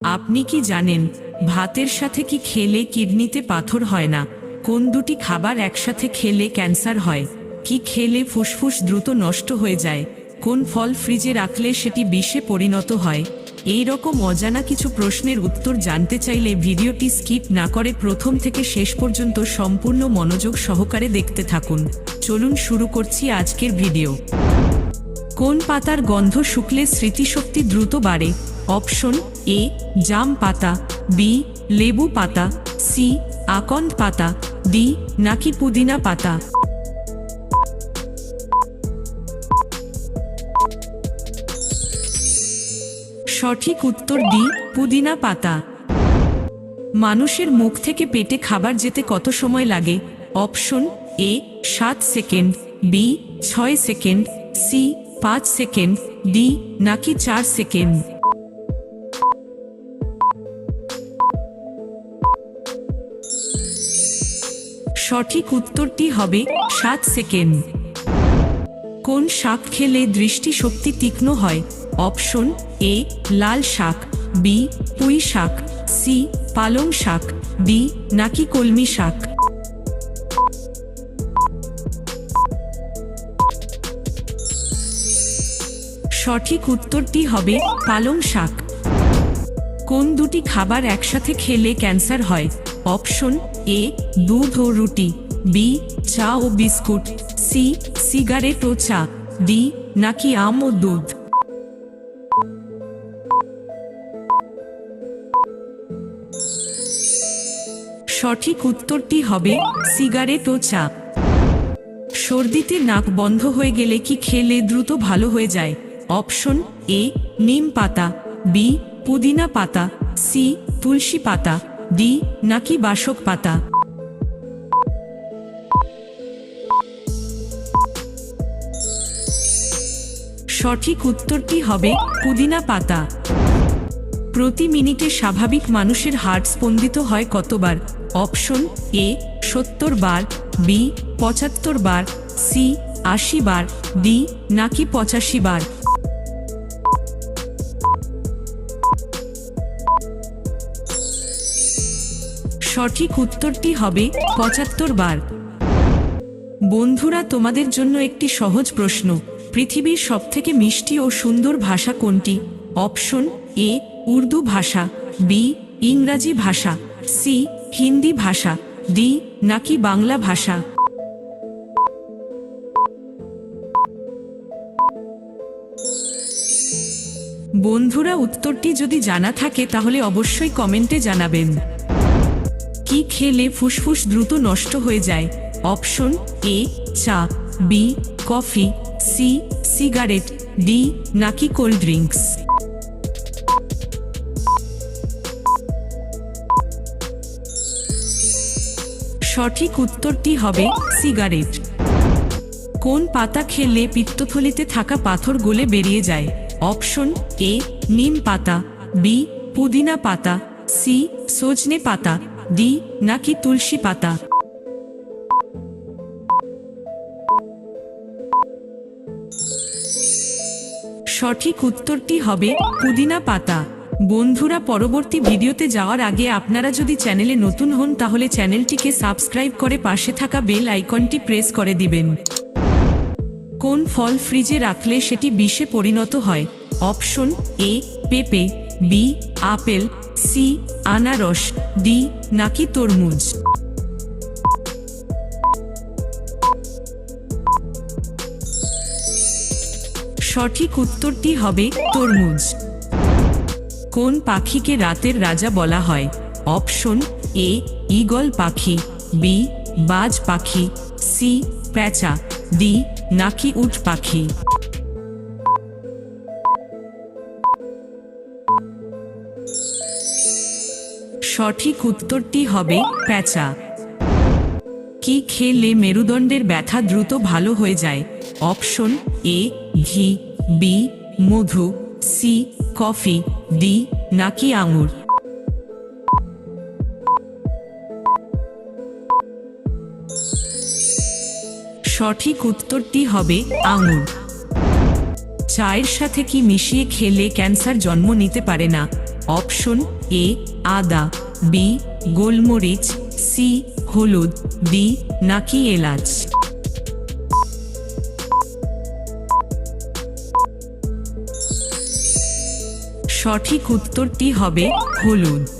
আপনি কি জানেন, ভাতের সাথে কি খেলে কিডনিতে পাথর হয় না? কোন দুটি খাবার একসাথে খেলে ক্যান্সার হয়? কি খেলে ফুসফুস দ্রুত নষ্ট হয়ে যায়? কোন ফল ফ্রিজে রাখলে সেটি বিষে পরিণত হয়? এই রকম অজানা কিছু প্রশ্নের উত্তর জানতে চাইলে ভিডিওটি স্কিপ না করে প্রথম থেকে শেষ পর্যন্ত সম্পূর্ণ মনোযোগ সহকারে দেখতে থাকুন। চলুন শুরু করছি আজকের ভিডিও। কোন পাতার গন্ধ শুকলে স্মৃতিশক্তি দ্রুত বাড়ে? অপশন এ, জাম পাতা, বি, লেবু পাতা, সি, আকন্দ পাতা, ডি, নাকি পুদিনা পাতা। সঠিক উত্তর ডি, পুদিনা পাতা। মানুষের মুখ থেকে পেটে খাবার যেতে কত সময় লাগে? অপশন এ, সাত সেকেন্ড, বি, ছয় সেকেন্ড, সি, পাঁচ সেকেন্ড, ডি, নাকি চার সেকেন্ড। সঠিক উত্তরটি হবে সাত সেকেন্ড। কোন শাক খেলে দৃষ্টিশক্তি তীক্ষ্ণ হয়? অপশন এ, লাল শাক, বি, পুঁই শাক, সি, পালং শাক, ডি, নাকি কলমি শাক। সঠিক উত্তরটি হবে পালং শাক। কোন দুটি খাবার একসাথে খেলে ক্যান্সার হয়? অপশন এ, দুধ ও রুটি, বি, চা ও বিস্কুট, সি, সিগারেট ও চা, ডি, নাকি আম ও দুধ। সঠিক উত্তরটি হবে সিগারেট ও চা। সর্দিতে নাক বন্ধ হয়ে গেলে কি খেলে দ্রুত ভালো হয়ে যায়? অপশন এ, নিম পাতা, বি, পুদিনা পাতা, সি, তুলসী পাতা। ডি নাকি বাসক পাতা? সঠিক উত্তরটি হবে? পুদিনা পাতা। প্রতি মিনিটে স্বাভাবিক মানুষের হার্ট স্পন্দিত হয় কতবার? অপশন এ, সত্তর বার, বি, পঁচাত্তর বার, সি, আশি বার, ডি, নাকি পঁচাশি বার। সঠিক উত্তরটি হবে পঁচাত্তর বার। বন্ধুরা, তোমাদের জন্য একটি সহজ প্রশ্ন। পৃথিবীর সবথেকে মিষ্টি ও সুন্দর ভাষা কোনটি? অপশন এ, উর্দু ভাষা, বি, ইংরাজি ভাষা, সি, হিন্দি ভাষা, ডি, নাকি বাংলা ভাষা? বন্ধুরা, উত্তরটি যদি জানা থাকে তাহলে অবশ্যই কমেন্টে জানাবেন। কি খেলে ফুসফুস দ্রুত নষ্ট হয়ে যায়? অপশন এ, চা, B, coffee, C, cigarette, D, নাকি কোল্ড ড্রিঙ্কস। সঠিক উত্তরটি হবে সিগারেট। কোন পাতা খেলে পিত্তথলিতে থাকা পাথর গলে বেরিয়ে যায়? অপশন এ, নিম পাতা, বি, পুদিনা পাতা, সি, সজনে পাতা ডি নাকি তুলসী পাতা? সঠিক উত্তরটি হবে পুদিনা পাতা। বন্ধুরা, পরবর্তী ভিডিওতে যাওয়ার আগে আপনারা যদি চ্যানেলে নতুন হন, তাহলে চ্যানেলটিকে সাবস্ক্রাইব করে পাশে থাকা বেল আইকনটি প্রেস করে দিবেন। কোন ফল ফ্রিজে রাখলে সেটি বিষে পরিণত হয়? অপশন এ, পেঁপে, বি, আপেল, সি আনারস, ডি, নাকি তরমুজ? সঠিক উত্তরটি হবে তরমুজ। কোন পাখিকে রাতের রাজা বলা হয়? অপশন এ, ঈগল পাখি, বি, বাজ পাখি, সি, প্যাঁচা, ডি, নাকি উট পাখি? সঠিক উত্তরটি হবে প্যাঁচা। কি খেলে মেরুদণ্ডের ব্যথা দ্রুত ভালো হয়ে যায়? অপশন এ, ঘি, বি, মধু, সি, কফি, ডি, নাকি আঙুর। সঠিক উত্তরটি হবে আঙুর। চায়ের সাথে কি মিশিয়ে খেলে ক্যান্সার জন্ম নিতে পারে না? অপশন এ, আদা। বি গোলমরিচ সি হলুদ ডি নাকি এলাচ। সঠিক উত্তরটি হবে হলুদ।